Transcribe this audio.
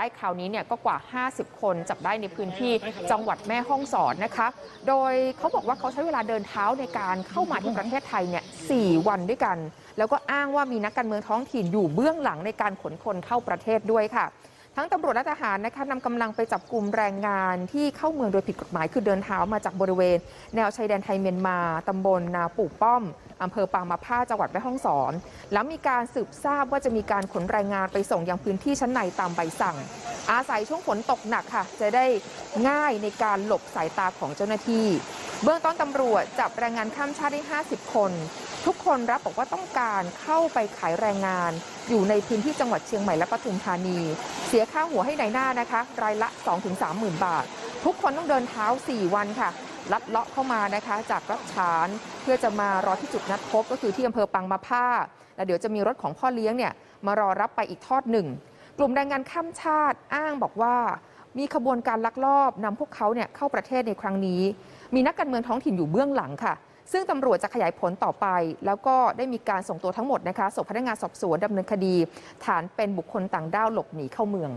ได้คราวนี้เนี่ยก็กว่า 50 คนจับได้ในพื้นที่จังหวัดแม่ฮ่องสอนนะคะ โดยเขาบอกว่าเขาใช้เวลาเดินเท้าในการเข้ามาที่ประเทศไทยเนี่ยสวันด้วยกัน แล้วก็อ้างว่ามีนักการเมืองท้องถิ่นอยู่เบื้องหลังในการขนคนเข้าประเทศด้วยค่ะ ทั้งตำรวจและทหารนะคะนำกำลังไปจับกลุ่มแรงงานที่เข้าเมืองโดยผิดกฎหมาย คือเดินเท้ามาจากบริเวณ แนวชายแดนไทยเมียนมาตำบลนาปู่ป้อมอำเภอปางมาผ้าจังหวัดแม่ฮ่องสอน แล้วมีการสืบทราบว่าจะมีการขนแรงงานไปส่งยังพื้นที่ชั้นในตามใบสั่ง อาศัยช่วงฝนตกหนักค่ะ จะได้ง่ายในการหลบสายตาของเจ้าหน้าที่ เบื้องต้นตำรวจจับแรงงานข้ามชาติได้ 50 คน ทุกคนรับบอกว่าต้องการเข้าไปขายแรงงาน อยู่ในพื้นที่จังหวัดเชียงใหม่และปทุมธานี เสียค่าหัวให้ในายหน้านะคะ รายละ 2-3หมื่นบาท ทุกคนต้องเดินเท้า 4 วันค่ะ ลัดเลาะเข้ามานะคะ จากรัชฉาน เพื่อจะมารอที่จุดนัดพบก็คือที่อำเภอปังมาผ้า แล้วเดี๋ยวจะมีรถของพ่อเลี้ยงเนี่ยมารอรับไปอีกทอดหนึ่ง กลุ่มแรงงานข้ามชาติอ้างบอกว่า มีขบวนการลักลอบนำพวกเขาเนี่ยเข้าประเทศในครั้งนี้ มีนักการเมืองท้องถิ่นอยู่เบื้องหลังค่ะ ซึ่งตำรวจจะขยายผลต่อไป แล้วก็ได้มีการส่งตัวทั้งหมดนะคะส่งพนักงานสอบสวนดำเนินคดี ฐานเป็นบุคคลต่างด้าวหลบหนีเข้าเมือง